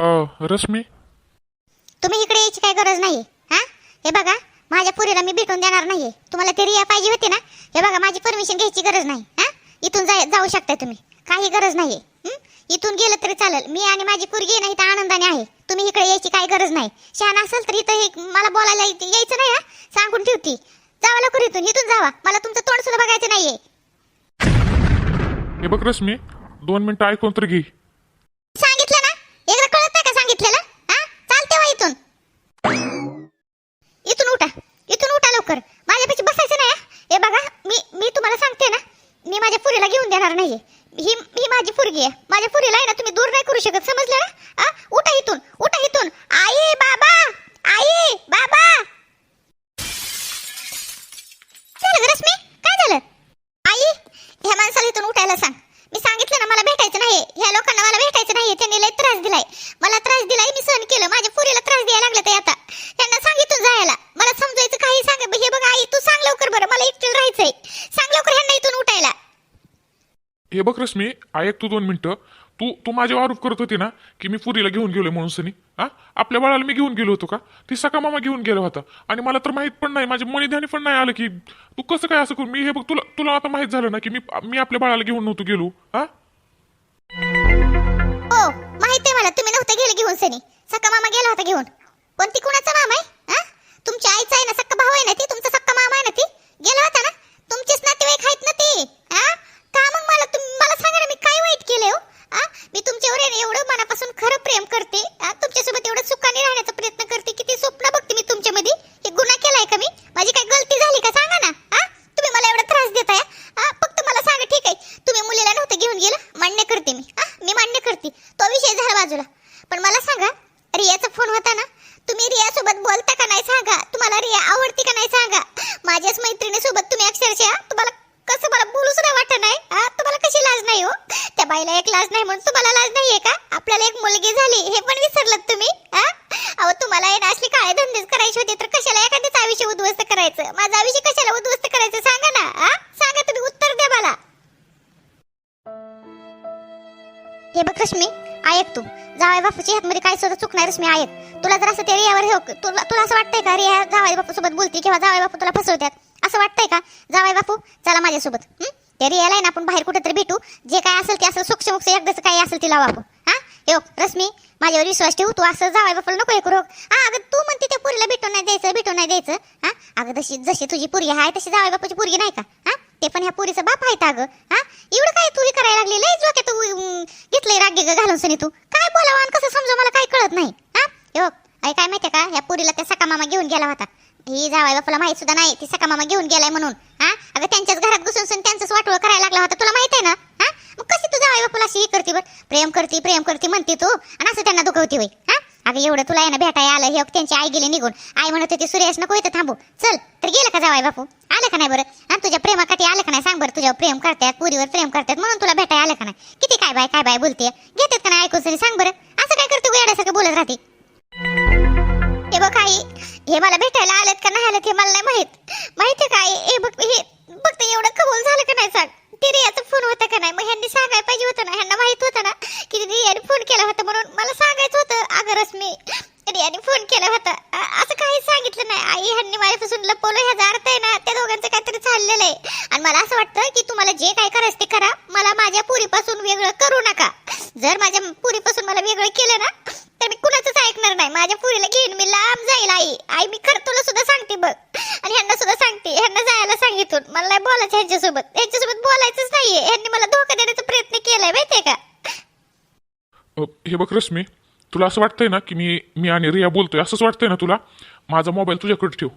अ, रश्मी? तुम्ही इकडे यायची काही गरज नाही हा? हे बघा माझ्या पुरीला मी भेटून देणार नाहीये. तुम्हाला ते रिया पाहिजे होती ना? हे बघा माझी परमिशन घ्यायची गरज नाही हा? इथून जाय जाऊ शकता तुम्ही. काही गरज नाहीये हं? इथून गेलं तरी चालेल. मी आणि माझी पुरगी नाही तर आनंदाने आहे. तुम्ही इकडे यायची काही गरज नाही. शहाणा असेल तर इथं हे मला बोलायला इथे यायचं नाही हा? सांगून ठेवती. जावा लवकर इथून इथून जावा. मला तुमचं तोंड सुद्धा बघायचं नाहीये. हे बघ रश्मी दोन मिनिटं ऐकून तर घे. सांगितलं ना? कळत हा? चालते वा इथून. इथून उठा. इथून उठा लवकर. माझ्यापेक्षा बसायचं नाही हे? बघा मी मी तुम्हाला सांगते ना मी माझ्या पुरीला घेऊन देणार नाही ही ही माझी पुरगी आहे. माझ्या पुरीला आहे ना तुम्ही दूर नाही करू शकत समजलं ना? हा? उठा इथून उठा इथून. आई बाबा! आई बाबा! झालं रश्मी? काय झालं? आई ह्या माणसाला इथून उठायला सांग. मी सांगितलं ना मला भेटायचं नाही ह्या लोकांना मला भेटायचं नाही त्यांनी लय त्रास दिलाय. मला त्रास दिलाय मी सहन केलं. माझ्या पुरीला त्रास द्यायला लागला ते आता. त्यांना सांगितलं जायला. मला समजायचं काही सांग हे बघ आई तू सांग लवकर बरं. मला एकटीला राहायचंय. सांग लवकर ह्यांना इथून उठायला. हे बघ रश्मी ऐक तू दोन मिनिटं. तू तू माझ्यावर आरोप करत होती ना की मी पुरीला घेऊन गेलोय म्हणून सनी. हा? आपल्या बाळाला मी घेऊन गेलो होतो का? ती सका मामा घेऊन गेला होता. आणि मला तर माहीत पण नाही माझ्या मणिध्यानी पण नाही आलं की तू कसं काय असं करू? मी हे बघ तुला तुला आता माहीत झालं ना की मी मी आपल्या बाळाला घेऊन नव्हतो गेलो हा? हो माहितीये मला. तुम्ही नव्हते गेले घेऊन सनी. सक्का मामा गेला होता घेऊन. पण ती कुणाचा मामा आहे? हा? तुमच्या आईचा आहे ना सक्का भाऊ आहे ना ती? तुमचा सक्का मामा आहे ना ती? गेला होता ना? तुमचेच नातेवाईक आहेत ना ते? हा? का मग मला तुम्ही मला सांगा ना मी काय वाईट केले हो? हा मी तुमच्यावर आहे ना एवढं मनापासून खरं प्रेम करते. तुमच्यासोबत एवढं सुखाने राहण्याचा प्रयत्न करते किती स्वप्न बघते मी तुमच्यामध्ये. हे गुन्हा केलाय का मी? माझी काय गलती झाली का सांगा ना. हा तुम्ही मला एवढा त्रास देताय. हा फक्त मला सांगा ठीक आहे. तुम्ही मुलीला नव्हतं घेऊन गेलं मान्य करते मी. आ? मी मान्य करते. तो विषय झाला बाजूला. पण मला सांगा रियाचा फोन होता ना? तुम्ही रिया सोबत बोलता का नाही सांगा? तुम्हाला रिया आवडते का नाही सांगा? माझ्याच मैत्रिणी सोबत तुम्ही अक्षरशः तुम्हाला कसं मला बोलूच सुद्धा वाटत नाही. तुम्हाला कशी लाज नाही हो? बाईला एक लाज नाही म्हणून तुम्हाला लाज नाहीये का? आपल्याला एक मुलगी झाली हे पण विसरलात तुम्ही अहो तुम्हाला हे ना असली काळे धंदेच करायचे होते तर कशाला एखाद्याच आयुष्य उद्ध्वस्त करायचं? माझं आयुष्य कशाला उद्ध्वस्त करायचं? सांगा ना हा? सांगा तुम्ही उत्तर द्या मला. हे बघ रश्मी ऐक तू. जावाई बापूच्या हातमध्ये काय सुद्धा चुकणार रश्मी ऐक. तुला जर असं ते रियावर हे तुला तुला असं वाटतंय का रिया जावाई बापू सोबत बोलते किंवा जावाई बापू तुला फसवतात असं वाटतंय का? जावाई बापू चला माझ्यासोबत हं? ते रियाला आहे ना आपण बाहेर कुठेतरी भेटू. जे काय असेल ते असं सोक्ष एकदाच काय असेल ते लावू आपण. हा? यो रश्मी माझ्यावर विश्वास ठेवू तू असं जावाय बापूला नको हे करू. हा अगं तू म्हणते त्या पुरीला भेटून नाही द्यायचं भेटून नाही द्यायचं. हा? अगं जशी जशी तुझी पुरी आहे तशी जावाय बापाची पुरगी नाही का? हा? ते पण ह्या पुरीचा बाप आहे अगं. हा? एवढं काय तू हे करायला लागली? लय जोक्यात तू घेतलंय रागे घालून सनी तू. काय बोलावं आणि कसं समजा मला काय कळत नाही. हा? हे अरे काय माहितीये का? ह्या पुरीला त्या सकामामा घेऊन गेला होता. ही जावाय बापाला माहीत सुद्धा नाही ती सकामामा घेऊन गेलाय म्हणून. अगं त्यांच्याच घरात घुसून सण त्यांचंच वाटोळ करायला लागला होता. तुला माहीत आहे ना? हा? मग कशी तू जावाय बापूला अशी हे करते बर? प्रेम करते प्रेम करते म्हणते तू. आणि असं त्यांना दुखवते होई हा? अगं एवढं तुला आहे ना भेटाय आलं हे त्यांची आई गेली निघून. आई म्हणत होती सुरेश नको इथं थांबू. चल तर गेलं का जावाय बापू? आलं का नाही बरं? आणि तुझ्या प्रेमासाठी आलं का नाही? सांग बरं तुझ्यावर प्रेम करतात पुरीवर प्रेम करतात म्हणून तुला भेटाय आलं का नाही? किती काय बाय काय बाय बोलते घेतात का नाही ऐकून सांग बरं. असं काय करते वेड्यासारखं बोलत राहते? हे बघ आई हे मला भेटायला आलेत का नाही आलेत हे मला नाही माहीत. माहिती काय हे बघ हे फक्त एवढं कबूल झालं का नाही सांग? ते रियाचा फोन होता का नाही? मग ह्यांनी सांगायला पाहिजे होतं ना? ह्यांना माहीत होतं ना? की रियाने फोन केला होता म्हणून मला सांगायचं होतं अगं रश्मी. रियाने फोन केला होता. असं काही सांगितलं नाही. आई ह्यांनी माझ्यापासून लपवलं. ह्याचा अर्थ आहे ना त्या दोघांचं काहीतरी चाललेलं आहे. आणि मला असं वाटतं की तुम्हाला जे काय करायचं ते करा. मला माझ्या पुरीपासून वेगळं करू नका. जर माझ्या पुरीपासून मला वेगळं केलं ना तर मी कुणाचंच ऐकणार नाही. माझ्या पुरीला घेऊन मी लांब जाईल आई. आई मी खरं तुला सुद्धा सांगते बघ. आणि ह्यांना सुद्धा सांगते. ह्यांना जायला सांगितून. मला नाही बोलायचं ह्यांच्यासोबत. ह्यांच्यासोबत बोलायचंच नाहीये. ह्यांनी मला धोका देण्याचा प्रयत्न केलाय माहितीये का? हे बघ रश्मी तुला असं वाटतंय ना की मी मी आणि रिया बोलतोय? असंच वाटतंय ना तुला? माझा मोबाईल तुझ्याकडे ठेव.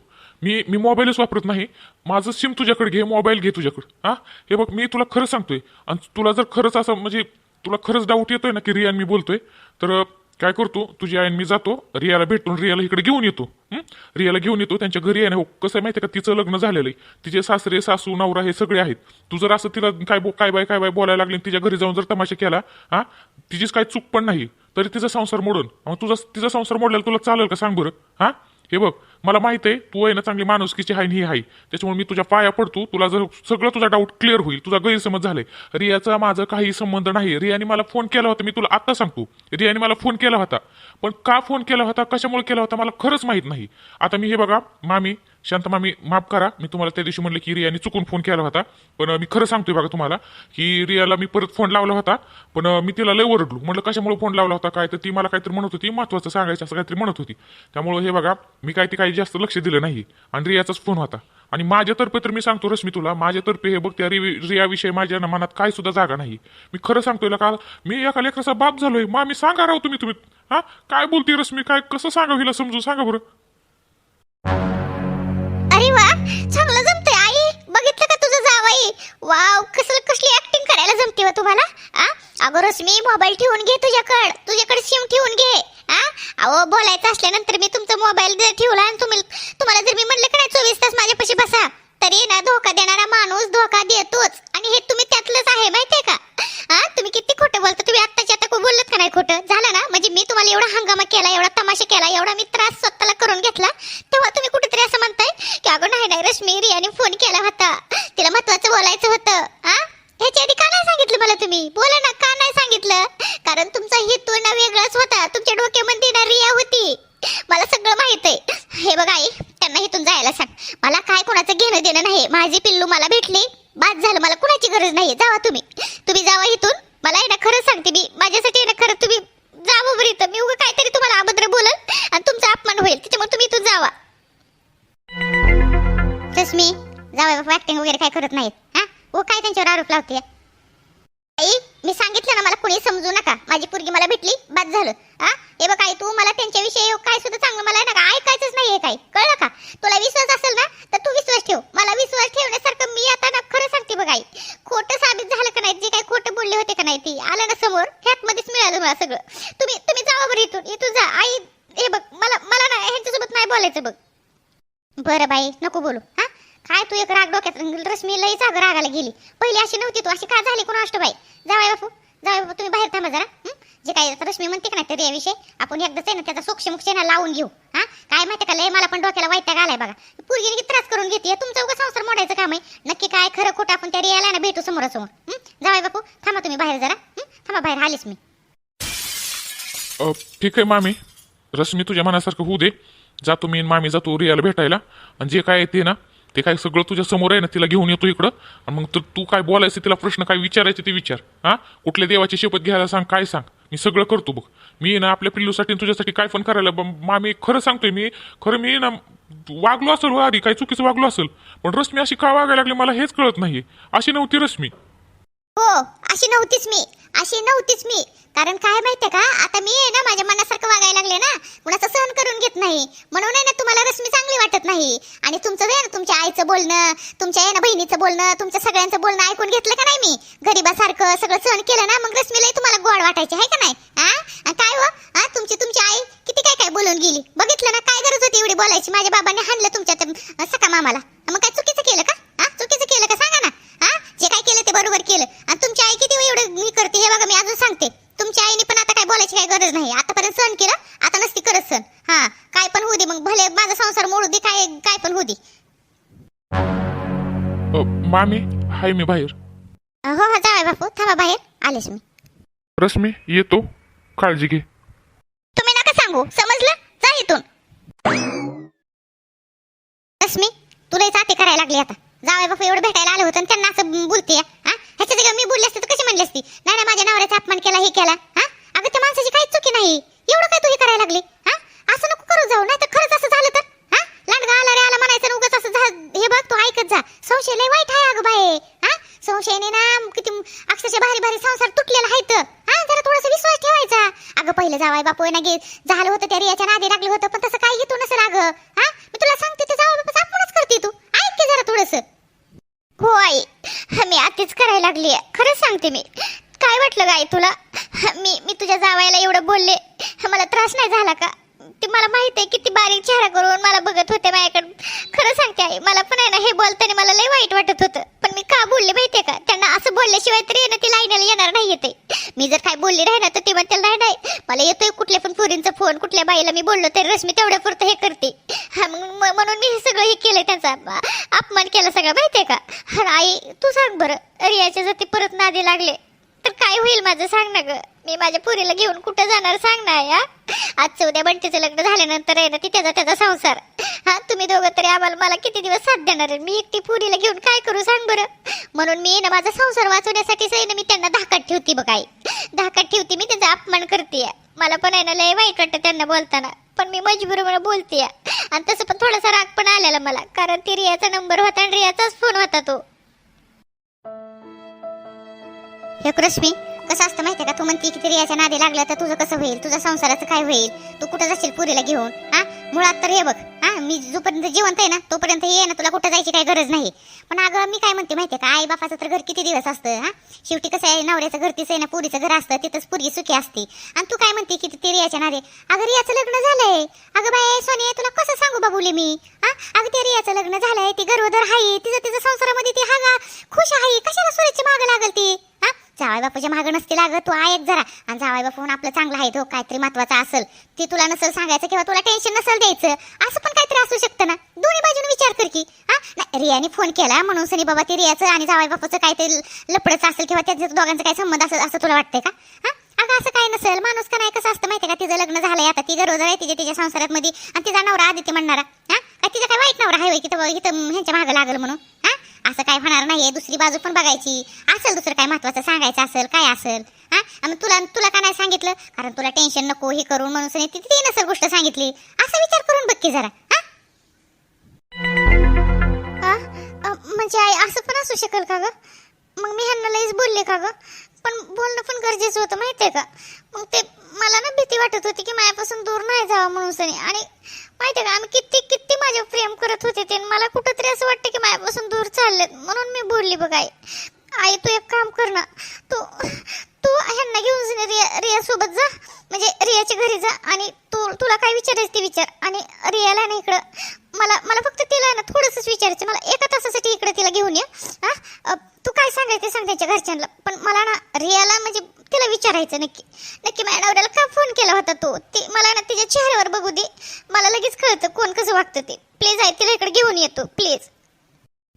मी मी मोबाईलच वापरत नाही. माझं सिम तुझ्याकडे घे मोबाईल घे तुझ्याकडे. हां? हे बघ मी तुला खरं सांगतोय. आणि तुला जर खरंच असं म्हणजे तुला खरंच डाऊट येतोय ना की रिया आणि मी बोलतोय तर काय करतो? तुझी आई आणि मी जातो रियाला भेटून रियाला इकडे घेऊन येतो. हं? रियाला घेऊन येतो त्यांच्या घरी आहे ना हो. कसं आहे माहिती आहे का? तिचं लग्न झालेलं आहे. तिचे सासरे सासू नवरा हे सगळे आहेत. तू जर असं तिला काय बो काय बाय काय बाय बोलायला लागली आणि तिच्या घरी जाऊन जर तमाशा केला हा? तिचीच काय चूक पण नाही. तरी तिचा संसार मोडून. मग तुझा तिचा संसार मोडल्याला तुला चालेल का? सांग बरं. हा? हे बघ. मला माहिती आहे तू आहे ना चांगली माणुसकीची आहे आणि ही आहे. त्याच्यामुळे मी तुझ्या पाया पडतो तुला जर सगळं तुझा डाऊट क्लिअर होईल तुझा गैरसमज झालाय. रियाचा माझं काही संबंध नाही. रियाने मला फोन केला होता मी तुला आत्ता सांगतो. रियाने मला फोन केला होता. पण का फोन केला होता कशामुळे केला होता मला खरंच माहीत नाही. आता मी हे बघा मामी शांत मामी माफ करा. मी तुम्हाला त्या दिवशी म्हणलं की रियाने चुकून फोन केला होता. पण मी खरं सांगतोय बघा तुम्हाला की रियाला मी परत फोन लावला होता. पण मी तिला लय ओरडलो. म्हटलं कशामुळे फोन लावला होता? काय? तर ती मला काहीतरी म्हणत होती महत्वाचं सांगायचं असं काहीतरी म्हणत होती. त्यामुळे हे बघा मी काय ते काही जास्त लक्ष दिलं नाही. आणि रियाचाच फोन होता. आणि माझ्यातर्फे तर मी सांगतो रश्मी तुला माझ्यातर्फे हे बघ त्या रि- रियाविषयी माझ्या मनात काय सुद्धा जागा नाही. मी खरं सांगतोय का मी एका लेकराचा बाप झालोय. मा मी सांगा राव तुम्ही तुम्ही. हा? काय बोलती रश्मी? काय कसं सांगा हिला समजून? सांगा बरं. अरे वा चांगलं वाव कसलं कसली ऍक्टिंग करायला जमते वा तुम्हाला आ? अगं रश्मी मोबाईल ठेवून घे तुझ्याकडे तुझ्याकडे सिम ठेवून घे आ? अहो बोलायचं असल्यानंतर मी तुमचा मोबाईल जर ठेवला आणि तुम्ही तुम्हाला जर मी म्हटलं काय चोवीस तास माझ्यापाशी बसा? तरी ना धोका देणारा माणूस धोका देतोच. आणि हे तुम्ही त्यातलंच आहे माहितीये का? हा तुम्ही किती खोटं बोलता? तुम्ही आत्ताच्या आता बोलत का नाही खोटं? झालं ना? म्हणजे मी तुम्हाला एवढा हंगामा केला एवढा तमाशा केला एवढा मी त्रास स्वतःला करून घेतला तेव्हा तुम्ही कुठेतरी असं म्हणताय की अगं नाही नाही रश्मी रियाने फोन केला होता. तिला महत्वाचं बोलायचं होतं. हा ह्याच्या आधी का नाही सांगितलं मला तुम्ही? बोला ना का नाही सांगितलं? कारण तुमचा हेतू ना वेगळाच होता. तुमच्या डोक्यामध्ये ना रिया होती. मला सगळं माहीत आहे. हे बघ आई त्यांना इथून जायला सांग. मला काय कोणाचं घेणं देणं नाही. माझी पिल्लू मला भेटली. बाद झालं. मला कुणाची गरज नाही. जावा तुम्ही. तुम्ही जावा इथून. मला आहे ना खरं सांगते मी. माझ्यासाठी आहे ना खरं तुम्ही जावं बरं इथं. मी उगं काहीतरी तुम्हाला अभद्र बोलल आणि तुमचा अपमान होईल. त्याच्यामुळे तुम्ही इथून जावा. रश्मी जावा बाबा ऍक्टिंग वगैरे काय करत नाहीत. हा? व काय त्यांच्यावर आरोप लावते आई मी सांगितलं ना मला कुणी समजू नका. माझी पोरगी मला भेटली बाद झालं. हा हे बघ आई तू मला त्यांच्याविषयी काय सुद्धा चांगलं मला ना का? ऐकायचंच नाहीये काय कळलं का? तुला विश्वास असेल ना तर तू विश्वास ठेव. मला विश्वास ठेवण्यासारखं मी आता ना खरं सांगते बघ आई. खोटं साबित झालं का नाही? जे काही खोटं बोलले होते का नाही ती आलं ना समोर ह्यात मध्येच मिळालं मला सगळं. तुम्ही तुम्ही जावा बरं इथून. इथून जा. आई हे बघ मला मला ना ह्यांच्यासोबत नाही बोलायचं बघ. बरं बाई नको बोलू. हा? काय तू एक राग डोक्यात रश्मी लई जाग रागाला गेली. पहिली अशी नव्हती तू अशी का झाली कोण अष्ट बाई जावाय बापू जावाय बापू तुम्ही बाहेर थांबा जरा जे काय रश्मी म्हणते का नाही तर याविषयी आपण एकदाच आहे ना त्याचा सूक्ष्म ना लावून घेऊ हा? काय माहिती का लय मला पण डोक्याला वाईट आलाय बघा. पोरगी किती त्रास करून घेते तुमचा उगा संसार मोडायचं काम आहे. नक्की काय खरं खोटं आपण त्या रियाला ना भेटू समोरासमोर जावाय बापू थांबा तुम्ही बाहेर जरा थांबा बाहेर आलीच मी. ठीक आहे मामी. रश्मी तुझ्या मनासारखं होऊ दे. जातो मी मामी जातो रियाला भेटायला. आणि जे काय ते ना ते काय सगळं तुझ्या समोर आहे ना तिला घेऊन येतो इकडं. आणि मग तर तू काय बोलायचं तिला प्रश्न काय विचारायचे ते विचार. हा? कुठल्या देवाची शपथ घ्यायला सांग काय सांग. मी सगळं करतो बघ. मी ना आपल्या पिल्लूसाठी तुझ्यासाठी काय पण करायला ब- मामी खरं सांगतोय मी खरं मी ना वागलो असेल हो आधी काही चुकीचं वागलो असेल. पण रश्मी अशी का वागायला लागली मला हेच कळत नाही अशी नव्हती रश्मी. हो अशी नव्हतीच मी. अशी नव्हतीच मी. कारण काय माहितीये का? आता मी आहे ना माझ्या मनासारखं वागायला लागले ना कुणाचं सहन करून घेत नाही. म्हणून आहे ना तुम्हाला रश्मी चांगली वाटत नाही. आणि तुमचं आहे ना तुमच्या आईचं बोलणं तुमच्या आहे ना बहिणीचं बोलणं तुमच्या सगळ्यांचं बोलणं ऐकून घेतलं का नाही मी? गरीबासारखं सगळं सहन केलं ना मग रश्मीला तुम्हाला गोड वाटायचे आहे का नाही? हा काय हो? हा तुमची तुमची आई किती काय काय बोलून गेली? बघितलं ना काय गरज होती एवढी बोलायची? माझ्या बाबांनी हाणलं तुमच्या सका मामाला. मग काय चुकीचं केलं का? हा चुकीचं केलं का? सांगा ना. हा? जे काय केलं ते बरोबर केलं. आणि तुमची आई किती एवढं मी करते हे बघा मी अजून सांगते. तुमच्या आईने पण आता काय बोलायची काय गरज नाही. आतापर्यंत सण केलं आता नसती करत सण हा काय पण होऊ दे मग. भले माझा संसार मोडू दे काय काय पण होऊ दे. मामी हाय मी बाहेर. हो हो जावाय बापू थांबा बाहेर. आलेच मी. रश्मी येतो काळजी घे. तुम्ही नका सांगू समजलं? जा इथून. रश्मी तुला जाते करायला लागली आता. जावय बापू एवढं भेटायला आलं होतं आणि त्यांना असं बोलते ह्याच्या जागा मी बोलली असते तर कशी म्हणली असती? नाही नाही माझ्या नवऱ्याचा अपमान केला हे केला हा? अगं त्या माणसाची काहीच चुकी नाही. एवढं काय तू हे करायला लागली हा? असं नको करू जाऊ नाही तर खरंच असं झालं तर हा? लांडगा आला रे आला म्हणायचं उगाच असं झा- हे बघ तू ऐकत जा. संशय लय वाईट आहे अगं बाई हा? संशयाने ना किती अक्षरशः भारी भारी संसार तुटलेला आहे तर हा? जरा थोडासा विश्वास ठेवायचा. अगं पहिलं जावाय बापू ना गे झालं होतं त्या रियाच्या नादी लागलं होतं पण तसं काही घेतो नसेल अगं हा मी तुला सांगते ते जावा बापा आपणच करते तू ऐक की जरा थोडस हो आई. मी आतीच करायला लागली आहे. खरंच सांगते मी. काय वाटलं गाई तुला? मी मी तुझ्या जावायला एवढं बोलले. मला त्रास नाही झाला का? मला माहीत आहे किती बारीक चेहरा करून मला बघत होते माझ्याकडे खरं सांगते आई मला पण आहे ना हे बोलताना मला लय वाईट वाटत होतं. पण मी का बोलले माहितीये का? त्यांना असं बोलल्याशिवाय तरी आहे ना ती लाईनीला येणार नाही येते. मी जर काय बोलली नाही ना तर ते म्हणतील नाही नाही मला येतोय कुठल्या पण पोरींचा फोन कुठल्या बाईला मी बोललो तरी रश्मी तेवढ्या पुरतं हे करते. मग म्हणून मी हे सगळं हे केलंय त्यांचा अपमान केला सगळं माहितीये का? आई तू सांग बरं. रियाच्या जाती परत नादी लागले. तर काय होईल माझं? सांग ना ग. मी माझ्या पुरीला घेऊन कुठं जाणार सांग ना या. आजचं उद्या बंटीचं लग्न झाल्यानंतर आहे ना ती त्याचा त्याचा संसार. हा तुम्ही दोघं तरी आम्हाला मला किती दिवस साथ देणार आहे? मी एकटी पुरीला घेऊन काय करू सांग बरं? म्हणून मी ना माझा संसार वाचवण्यासाठीच आहे ना मी त्यांना धाकात ठेवते बघ आई. धाकात ठेवते मी त्यांचा अपमान करते. मला पण आहे ना लय वाईट वाटतं त्यांना बोलताना. पण मी मजबूर बोलते. आणि तसं पण थोडासा राग पण आलेला मला. कारण ती रियाचा नंबर होता आणि रियाचाच फोन होता तो. हे रश्मी कसं असतं माहितीये का? तू म्हणते की रियाच्या नादी लागल्या तर तुझं कसं होईल? तुझ्या संसाराचं काय होईल? तू कुठं जाशील पुरीला घेऊन? हा? मुळात तर हे बघ हा? मी जोपर्यंत जिवंत आहे ना तोपर्यंत हे ना तुला कुठं जायची काही गरज नाही. पण अगं मी काय म्हणते माहितीये का? आई बापाचं तर घर किती दिवस असतं हा? शेवटी कसं आहे नवऱ्याचं घर तिचं आहे ना पुरीचं घर असतं तिथंच पुरी सुखी असते. आणि तू काय म्हणते की ते रियाच्या नादे? अगं रियाचं लग्न झालंय. अगं बाय सोनी तुला कसं सांगू बाबुले मी? हा? अगं त्या रियाचं लग्न झालंय ती गर्वधर आहे तिचं तिचं संसारामध्ये ती हा गा खुश आहे कशाला सुरेची मागं लागल ती हा जावाई बापूच्या मागं नसते लागत तू ऐक जरा. आणि जावाई बापू आपलं चांगलं आहे तो काहीतरी महत्वाचं असेल. ती तुला नसेल सांगायचं किंवा तुला टेन्शन नसेल द्यायचं असं पण काहीतरी असू शकतं ना. दोन्ही बाजूने विचार कर की हा? रियाने फोन केला म्हणून सनी बाबा ती रियाचं आणि जावाई बापूचं काहीतरी लपडचं असेल किंवा त्याचं दोघांचं काही संबंध असेल असं तुला वाटतंय का? हा? अगं असं काय नसेल. माणूस का नाही कसं असतं माहिती का? तिचं लग्न झालंय आता ती गरोदर आहे तिच्या तिच्या संसारात मध्ये आणि तिचा नवरा आदित्य म्हणणारा हा? तिचा काय वाईट नवरा आहे की तर इथं ह्यांच्या मागं लागल म्हणून हा? असं काय होणार नाहीये दुसरी बाजू पण बघायची. असेल दुसरं काय महत्वाचं? सांगायचं असेल काय असेल? हा? तुला तुला का नाही सांगितलं? कारण तुला टेन्शन नको हे करून म्हणून ती ती नसेल गोष्ट सांगितली. असा विचार करून बघ की जरा हा? म्हणजे आई असं पण असू शकेल का ग? मग मी ह्यांना लईच बोलले का ग? पण बोलणं पण गरजेचं होतं माहितीये का? मग ते मला ना भीती वाटत होती की माझ्यापासून दूर नाही जावं म्हणून सनी. आणि आहे का आम्ही किती किती माझ्या प्रेम करत होते ते आणि मला कुठंतरी असं वाटतं की माझ्यापासून दूर चाललेत म्हणून मी बोलली बघ आई आई तू एक काम कर ना. तू तू ह्यांना घेऊन जा रिया रियासोबत जा. म्हणजे रियाच्या घरी जा आणि तू तुला काय विचारायचं ते विचार. आणि रियाला ना इकडं मला मला फक्त तिला आहे ना थोडंसंच विचारायचं. मला एका तासासाठी इकडे तिला घेऊन ये. हा? तू काय सांगायचं सांग त्यांच्या घरच्यांना. पण मला ना रिया म्हणजे तिला विचारायचं नक्की. नक्की माझ्या नवऱ्याला का फोन केला होता तो? ते मला ना तिच्या चेहऱ्यावर बघू दे. मला लगेच कळतं कोण कसं वागतं ते. प्लीज आहे तिला इकडे घेऊन येतो प्लीज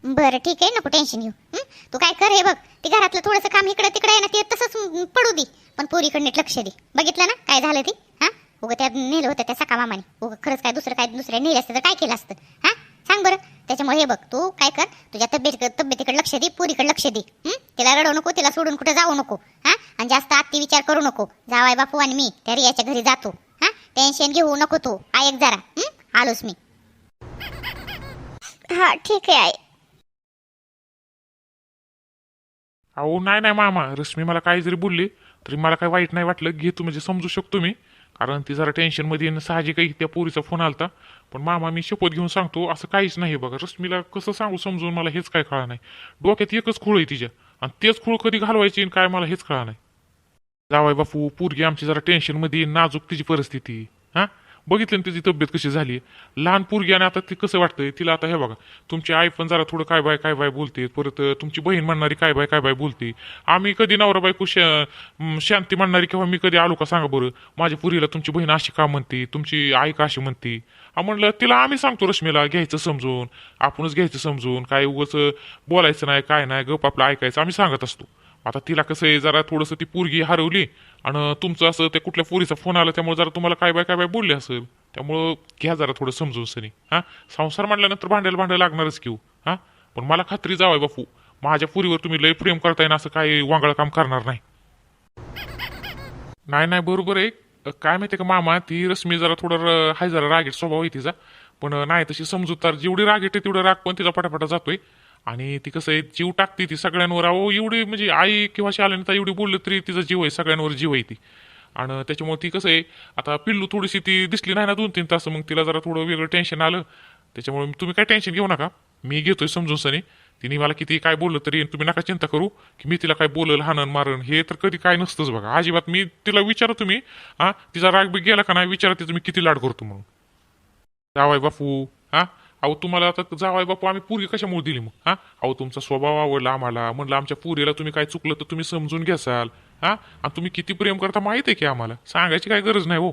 बरं ठीक आहे नको टेन्शन घेऊ तू काय कर हे बघ. ती घरातलं थोडंसं काम इकडे तिकडे आहे ना ते तसंच पडू दे. पण पोरीकडे नीट लक्ष दे. बघितलं ना? काय झालं ते? हा? उगं त्या नेलं होतं त्या सका मामाने उगं खरंच काय दुसरं काय दुसऱ्या नेलं असतं तर काय केलं असतं? हां? सांग बरं. त्याच्यामुळे हे बघ तू काय कर तुझ्या तब्येत तब्येतीकडे लक्ष दे पोरीकडे लक्ष दे. हं? तिला रडवू नको तिला सोडून कुठे जाऊ नको. हा? आणि जास्त आत्ती विचार करू नको. जावाय बापू आणि मी त्या रियाच्या घरी जातो. हा? टेन्शन घेऊ नको तू. ऐक जरा. हं? आलोच मी. हा ठीक आहे आई. अहो नाही नाही मामा. रश्मी मला काही जरी बोलली तरी मला काही वाईट नाही वाटलं. घेतो म्हणजे समजू शकतो मी. कारण ती जरा टेन्शनमध्ये साहजिकही त्या पोरीचा फोन आलता. पण मामा मी शपथ घेऊन सांगतो असं काहीच नाही बघा. रश्मीला कसं सांगू समजून मला हेच काय कळा नाही. डोक्यात एकच खूळ आहे तिच्या. आणि तेच खूळ कधी घालवायची आणि काय मला हेच कळा नाही. जावाय बापू पोरगी आमची जरा टेन्शनमध्ये नाजूक तिची परिस्थिती हा? बघितलं ना तिची तब्येत कशी झाली? लहान पोरगी आणि आता ती कसं वाटतंय? तिला आता हे बघा तुमची आई पण जरा थोडं काय बाय काय बाय बोलते परत तुमची बहीण म्हणणारी काय बाय काय बाय बोलते. आम्ही कधी नवरा बायको शांती म्हणणारी किंवा मी कधी आलो का सांगा बरं? माझ्या पुरीला तुमची बहीण अशी का म्हणते? तुमची आई का अशी म्हणते? म्हणलं तिला आम्ही सांगतो रश्मीला घ्यायचं समजून आपणच घ्यायचं समजून काय उगच बोलायचं नाही काय नाही गप आपलं ऐकायचं आम्ही सांगत असतो. आता तिला कसं आहे जरा थोडंसं ती पोरगी हरवली आणि तुमचं असं त्या कुठल्या पोरीचा फोन आला त्यामुळे जरा तुम्हाला काय बाय काय बाय बोलले असेल. त्यामुळं घ्या जरा थोडं समजून सनी. हां? संसार मांडल्यानंतर भांडायला भांडायला लागणारच घेऊ हो. हां. पण मला खात्री जावाय बापू माझ्या पुरीवर तुम्ही लय प्रेम करताय ना असं काही वांगळ काम करणार नाही. नाही नाही बरोबर आहे. काय माहिती का मामा ती रश्मी जरा थोडं हाय जरा रागीट स्वभाव आहे तिचा. पण नाही तशी समजूतदार जेवढी रागीट आहे तेवढं राग पण तिचा पटापटा जातोय. आणि ती कसं आहे जीव टाकते ती सगळ्यांवर. अहो एवढी म्हणजे आई किंवा शालेनता एवढी बोलली तरी तिचा जीव आहे सगळ्यांवर जीव आहे ती. आणि त्याच्यामुळे ती कसं आहे आता पिल्लू थोडीशी ती दिसली नाही ना दोन तीन तास मग तिला जरा थोडं वेगळं टेन्शन आलं. त्याच्यामुळे तुम्ही काय टेन्शन घेऊ नका. मी घेतोय समजून सनी. तिने मला किती काय बोललं तरी तुम्ही नका चिंता करू की मी तिला काय बोलल हाणन मारण हे तर कधी काय नसतंच बघा. अजिबात मी तिला विचारा तुम्ही हा तिचा राग बी गेला का नाही विचारा तिचं मी किती लाड करतो म्हणून. जावाय बापू हा? अहो तुम्हाला आता जावाय बापू आम्ही पुरी कशामुळे दिली मग? हा? अहो तुमचा स्वभाव आवडला आम्हाला. म्हणलं आमच्या पुरीला तुम्ही काय चुकलं तर तुम्ही समजून घ्यासाल. हा? आणि तुम्ही किती प्रेम करता माहीत आहे की आम्हाला? सांगायची काय गरज नाही हो.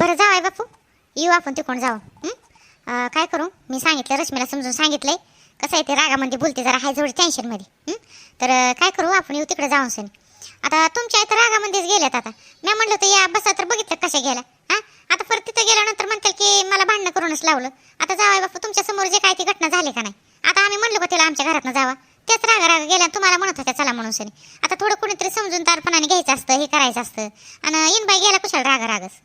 बरं जाऊ आहे बापू. येऊ आपण तिकडून जाऊ. हं? काय करू? मी सांगितलं रश्मीला समजून सांगितलंय. कसं आहे ते रागामध्ये बोलते जरा हाय जवळ टेन्शनमध्ये. हं? तर काय करू? आपण येऊ तिकडे जाऊन सण. आता तुमच्या इथं रागामध्येच गेल्यात आता. मी म्हणलं तर या बसा तर बघितलं कशा गेल्या. हा? परत तिथं गेल्यानंतर म्हणतील की मला भांडणं करूनच लावलं. आता जावाय बापू तुमच्यासमोर जे काय ती घटना झाली का नाही? आता आम्ही म्हणलो का तिला आमच्या घरातनं जावा. त्याच रागा रागा गेल्या तुम्हाला म्हणत होत्या चला म्हणून सनी आता थोडं कुणीतरी समजून तारपणाने घ्यायचं असतं हे करायचं असतं. आणि इनबाई गेला कुशाल रागा रागच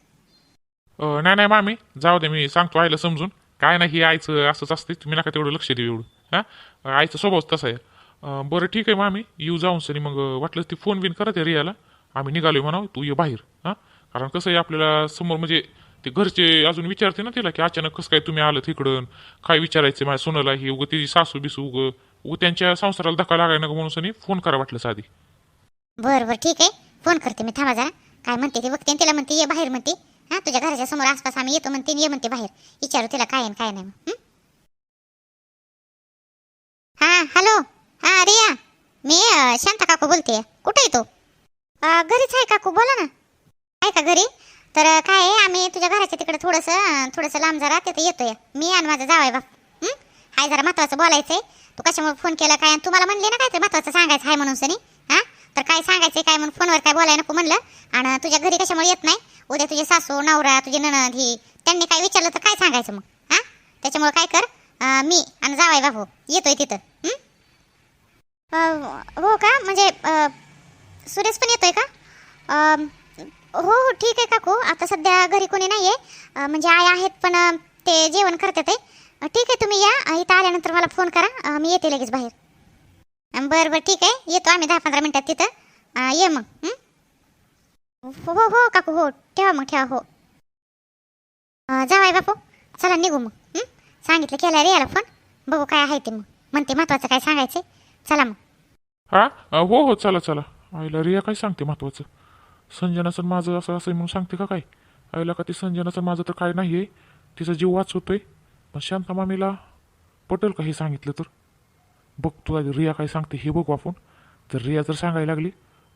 अं, नाही नाही मामी जाऊ दे मी सांगतो आईला समजून. काय नाही ही आईचं असंच असते तुम्ही नका तेवढं लक्ष देऊ एवढं. हां? आईचं स्वभावच तसा आहे. अं, बरं ठीक आहे मामी येऊ जाऊन सनी मग वाटलं ती फोन बिन करत आहे रियाला. आम्ही निघालोय म्हणावं तू ये बाहेर. हां? कारण कसं आहे आपल्याला समोर म्हणजे ते घरचे अजून विचारते ना तिला की अचानक कसं काय तुम्ही आलं तिकडं काय विचारायचं माझ्या सोनाला? ही उगं तिची सासू बिसू उगं. उगं त्यांच्या संसाराला धक्का लागाय नका म्हणून सनी फोन करा वाटलं साधी. बरं बरं ठीक आहे. फोन करते मी थांबा जरा. काय म्हणते ते बघते आणि तिला म्हणते ये बाहेर म्हणते. हा तुझ्या घराच्या समोर आसपास आम्ही येतो म्हणते आणि ये म्हणते बाहेर. विचारू तिला काय आहे आणि काय नाही मग, हं? हा हॅलो. हा रिया. मी अं, शांता काकू बोलते कुठे आहे तो? अं, घरीच आहे काकू. बोला ना. आहे का घरी? तर काय आहे आम्ही तुझ्या घराच्या तिकडे थोडंसं थोडंसं लांब जरा तिथं येतोय. मी आणि माझा जावाय बाप हाय जरा महत्वाचं बोलायचंय. तू कशामुळे फोन केला काय? आणि तुम्हाला म्हणले ना काय ते महत्वाचं सांगायचं आहे म्हणून सनी. हा? तर काय सांगायचं काय म्हणून फोनवर काय बोलायला नको म्हणलं. आणि तुझ्या घरी कशामुळे येत नाही? उद्या तुझे सासू नवरा तुझे नणद ही त्यांनी काय विचारलं तर काय सांगायचं मग? हा? त्याच्यामुळे काय कर मी आणि जावाय बाबू येतोय तिथं. हो? का? म्हणजे सुरेश पण येतोय का? हो हो ठीक आहे काकू. आता सध्या घरी कोणी नाही आहे म्हणजे आई आहेत पण ते जेवण करतात आहे. ठीक आहे तुम्ही या. इथं आल्यानंतर मला फोन करा. मी येते लगेच बाहेर. बरं बरं ठीक आहे. येतो आम्ही दहा पंधरा मिनटात तिथं. ये मग हो? हो हो काकू हो ठेवा मग ठेवा हो. जावाय बापू. चला निघू मग सांगितलं केला रे याला फोन. बघू काय आहे ते मग. म्हणते महत्वाचं काय सांगायचं चला मग. हा? हो हो चला चला. आईला रिया काय सांगते महत्वाचं? संजनाचं माझं असं असं आहे म्हणून सांगते का काय? आईला का ती संजनाचं माझं तर काय नाही आहे तिचा जीव वाचवतोय पण शांता मामीला पटेल का हे सांगितलं तर? बघ तू आधी रिया काय सांगते हे बघू आपण. तर रिया जर सांगायला लागली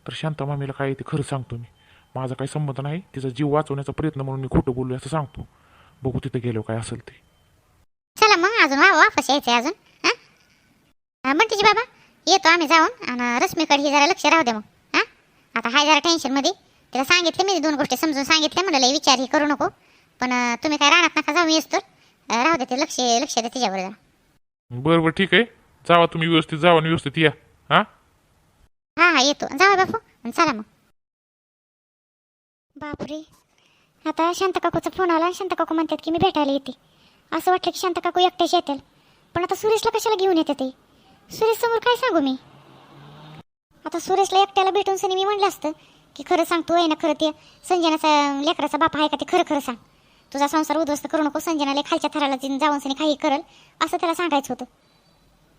तर शांता मामीला काय ते खरं सांगतो मी. माझा काही संबंध नाही तिचा जीव वाचवण्याचा प्रयत्न म्हणून मी खोटं बोललो असं सांगतो. बघू तिथं गेलो काय असेल ते. चला मग अजून वा वापस यायचं अजून हा? बाबा येतो आम्ही जाऊन आणि रश्मीकडे ही जरा लक्ष राहू दे मग. आता हाय जरा टेन्शनमध्ये तिला सांगितलं मी दोन गोष्टी समजून सांगितल्या. म्हणलं विचार हे करू नको. पण अं, तुम्ही काय राहणार नका जाऊ येस तर अं, राहू दे ते लक्ष लक्ष दे तिच्यावर जरा. बरं बरं ठीक आहे. जावा तुम्ही व्यवस्थित जावा आणि व्यवस्थित या. हां? हा हा येतो. जाऊ बापू. आणि चला मग. बापरे. आता शांत काकूचा फोन आला. शांत काकू म्हणतात की मी भेटायला येते. असं वाटलं की शांत काकू एकट्याच येतील. पण आता सुरेशला कशाला घेऊन येते ते? सुरेश समोर काय सांगू मी? आता सुरेशला एकट्याला भेटून सनी मी म्हणलं असतं की खरं सांगतो आहे ना खरं ते संजनाचा लेकराचा बाप आहे का ते खरं खरं सांग. तुझा संसार उद्ध्वस्त करू नको संजनाला खालच्या थराला जिन जाऊन सनी काही करल असं त्याला सांगायचं होतं.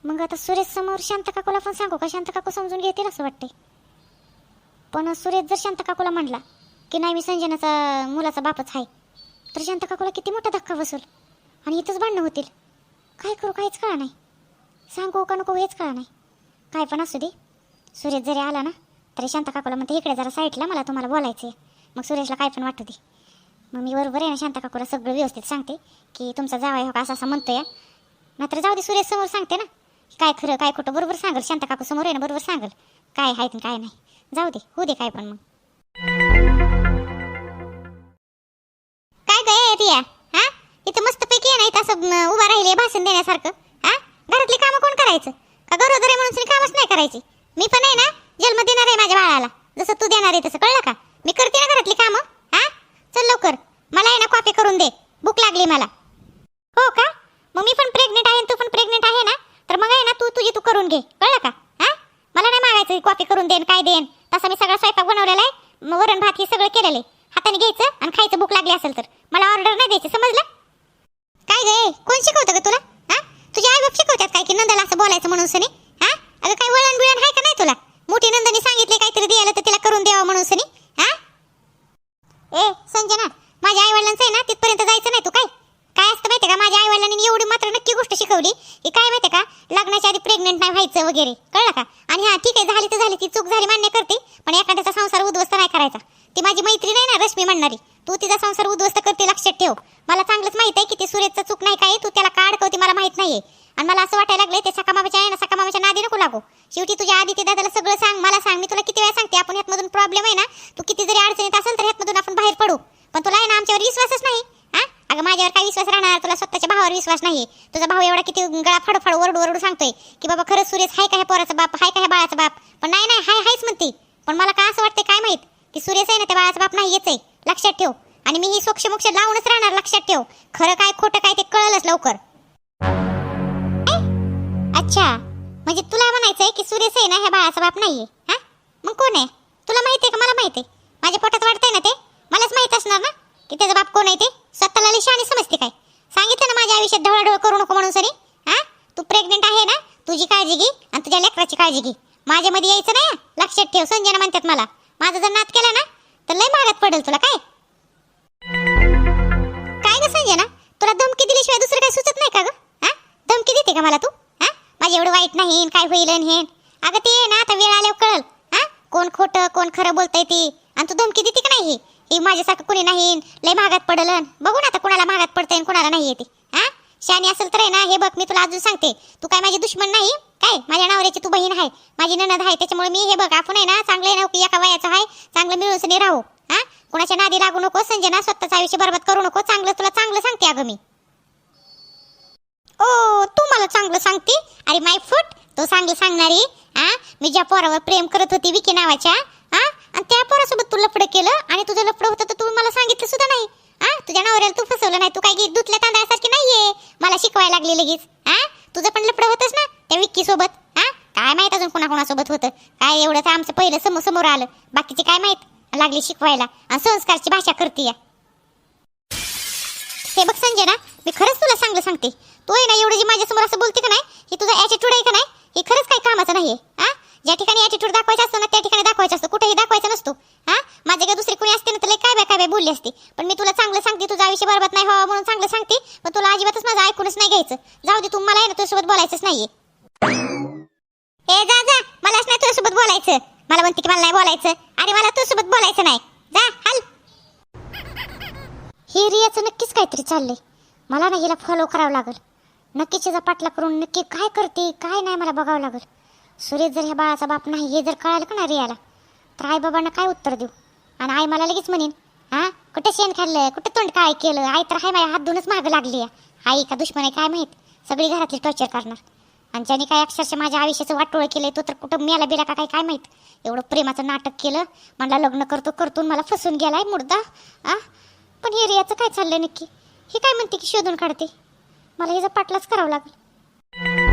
मग आता सुरेश समोर शांत काकूला पण सांगू का? शांत काकू समजून घेतील असं वाटतंय. पण सुरेश जर शांत काकूला म्हणला की नाही मी संजनाचा मुलाचा बापच आहे तर शांत काकूला किती मोठा धक्का बसेल आणि इथंच भांडणं होतील. काय करू काहीच कळा नाही. सांगू का नको हेच कळा नाही. काय पण असू दे. सुरेश जरी आला ना तरी शांत काकूला म्हणते इकडे जरा साईडला मला तुम्हाला बोलायचं आहे मग सुरेशला काय पण वाटू दे. मग मी बरोबर आहे ना शांत काकूला सगळं व्यवस्थित सांगते की तुमचा जावाय हो का असा असं म्हणतोय. मात्र जाऊ दे सुरेश समोर सांगते ना. काय खरं काय खोटं बरोबर सांगल. शांत काकू समोर आहे ना बरोबर सांगल. काय आहे काय नाही. जाऊ दे होऊ दे काय पण मग. काय गय रिया हा? इथं मस्त पैकी आहे ना इथं असं उभा राहिले भाषण देण्यासारखं. हा? घरातली कामं कोण करायचं? का गरोदर आहे म्हणून कामच नाही करायची? मी पण आहे ना जन्म देणार आहे माझ्या बाळाला. जसं तू देणार आहे तसं कळलं का? मी करते ना घरातली कामं हा? चल लवकर. मला आहे ना कॉफी करून दे. भूक लागली मला. हो का? मग मी पण प्रेग्नेंट आहे तू पण प्रेग्नेंट आहे ना? तर मग आहे ना तू तुझी तू करून घे. कळलं का? हा? मला नाही मागायचं कॉफी करून देन काय देन. तसा मी सगळा स्वयंपाक बनवलेला आहे. मग वरण भात हे सगळं केलेलं आहे. हाताने घ्यायचं आणि खायचं भूक लागली असेल तर. मला ऑर्डर नाही द्यायची समजलं? काय गे कोण शिकवतं का तुला? हा? तुझ्या आई बाप शिकवतात काय की नंदाला असं बोलायचं म्हणून सनी हा अगं काय वळण बिळण आहे का नाही तुला मोठी नंदाने सांगितले काहीतरी द्यायला तर तिला करून द्यावं म्हणून सनी हा ए संजना माझ्या आई वडिलांचं आहे ना तिथपर्यंत जायचं नाही तू काय काय असतं माहितीये का माझ्या आई वडिलांनी एवढी मात्र नक्की गोष्ट शिकवली की काय माहितीये का लग्नाच्या आधी प्रेग्नेंट नाही व्हायचं वगैरे कळलं का आणि करणारी तू तिचा संसार उद्ध्वस्त करते लक्षात ठेव मला चांगलंच माहीत आहे की ते सुरेशचं चूक नाही काय तू त्याला का अडकवते मला माहीत नाहीये आणि मला असं वाटायला लागलंय ते सकामामाच्या आहे ना सकामामाच्या नादी नको लागू शेवटी तुझ्या आधी ते दादाला सगळं सांग मला सांग मी तुला किती वेळा सांगते आपण ह्यातमधून प्रॉब्लेम आहे ना तू किती जरी अडचणीत असेल तर ह्यातमधून आपण बाहेर पडू पण तुला आहे ना आमच्यावर विश्वासच नाही हा अगं माझ्यावर काय विश्वास राहणार? तुला स्वतःच्या भावावर विश्वास नाही. तुझा भाऊ एवढा किती गळा फडफड ओरडू ओरडू सांगतोय की बाबा खरंच सुरेश हाय का ह्या पोराचा बाप? हाय का ह्या बाळाचा बाप? पण नाही नाही हाय हायच म्हणते. पण मला काय असं वाटतंय काय माहीत? की सुरेश आहे ना त्या बाळाचा बाप नाही येच आहे. लक्षात ठेव. आणि मी ही सोक्ष मोक्ष लावूनच राहणार लक्षात ठेव. खरं काय खोटं काय ते कळलंच लवकर. अच्छा. म्हणजे तुला म्हणायचंय की सुरेश आहे ना ह्या बाळाचा बाप नाहीये हा? मग कोण आहे? तुला माहिती आहे का? मला माहिती आहे. माझ्या पोटात वाटतंय ना ते? मलाच माहीत असणार ना की त्याचा बाप कोण आहे ते? स्वतःला लई आणि समजते काय? सांगितलं ना माझ्या आयुष्यात ढवळाढवळ करू नको म्हणून सरी हा? तू प्रेग्नेंट आहे ना तुझी काळजी घे आणि तुझ्या लेकराची काळजी घे. माझ्यामध्ये यायचं नाही लक्षात ठेव संजना म्हणतात मला. माझा जर नात केला ना तर लय महागात पडेल तुला काय? काय ग संजना? तुला धमकी दिल्याशिवाय दुसरं काय सुचत नाही का ग? हा? धमकी देते का मला तू? हा? माझे एवढं वाईट नाही काय होईल हे? अगं ते ना आता वेळ आल्यावर कळल. हा? कोण खोटं कोण खरं बोलतंय ती? आणि तू धमकी देते का नाही? ही? माझ्यासारखं कुणी नाही. लय महागात पडलं. बघू ना आता कुणाला महागात पडतंय आणि नाही येते हा शानी असेल तर आहे ना. हे बघ मी तुला अजून सांगते. तू काय माझी दुश्मन नाही? काय? माझ्या नवऱ्याची तू बहीण आहे. माझी ननद आहे. त्याच्यामुळे मी हे बघ आपण आहे ना चांगले नोकरी एका वयाचं आहे. चांगलं मिळून सनी राहू. हा कुणाच्या नादी लागू नको संजय ना स्वतःचं आयुष्य बरबाद करू नको. चांगलं तुला चांगलं सांगते अगं मी. ओ तू मला चांगलं सांगते? अरे माय फुट तो चांगलं सांगणारी. हा मी ज्या पोरावर प्रेम करत होती विकी नावाच्या. हा आणि त्या पोरासोबत तू लफडं केलं आणि तुझं लफडं होतं तर तू मला सांगितलं सुद्धा नाही. हा तुझ्या नवऱ्याला तू फसवलं नाही. तू काय गी- धुतल्या तांदळासारखी नाहीये. मला शिकवायला लागली लगेच. हा तुझं पण लफडं होतंच ना त्या विक्की सोबत हा काय माहीत अजून कोणाकोणासोबत होतं? काय एवढं तर आमचं पहिलं समोर समोर आलं. बाकीचे काय माहीत? लागली शिकवायला. आणि संस्कारची भाषा करते हे बघ संजय ना मी खरंच तुला चांगलं सांगते. तू आहे ना एवढं जी माझ्यासमोर असं बोलते का नाही? हे तुझा ॲटिट्यूड आहे का नाही? हे खरंच काही कामाचं नाही हा ज्या ठिकाणी ॲटिट्यूड दाखवायचा असतो ना त्या ठिकाणी दाखवायचा असतो. कुठेही दाखवायचा नसतो. हा? माझे काय दुसरी कोणी असते ना तर काय बाय काय बाय बोलली असते. पण मी तुला चांगलं सांगते तुझा आयुष्य बरबाद नाही व्हावा म्हणून चांगलं सांगते पण तुला अजिबातच माझं ऐकूनच नाही घ्यायचं. जाऊ दे तू मला आहे ना तुझ्यासोबत बोलायचंच नाहीये. ए जा जा. मलाच नाही तुझ्यासोबत बोलायचं. मला म्हणते की मला नाही बोलायचं. अरे मला तुझ्यासोबत बोलायचं नाही. जा हल. हे रियाचं नक्कीच काहीतरी चाललंय. मला ना हिला फॉलो करावं लागल. नक्कीच हिचा पाठला करून नक्की काय करते काय नाही मला बघावं लागल. सुरेश जर ह्या बाळाचा बाप नाही हे जर कळालं का ना रियाला? तर आई बाबांना काय उत्तर देऊ? आणि आई मला लगेच म्हणेन हां कुठे शेण खाल्लं? कुठे तोंड काय केलं? आई तर हाय माझ्या हात धुवूनच मागं लागली आहे. आई का दुश्मन आहे काय माहीत? सगळी घरातली टॉर्चर करणार. आणि ज्याने काय अक्षरशः माझ्या आयुष्याचं वाटोळ केलंय तो तर कुठं मेला बिला का काय काय माहीत? एवढं प्रेमाचं नाटक केलं मला लग्न करतो करतून मला फसून गेलाय मुर्दा. आ? पण हे रियाचं काय चाललंय नक्की? हे काय म्हणते की शोधून काढते? मला हिचा पाटलाच करावं लागेल.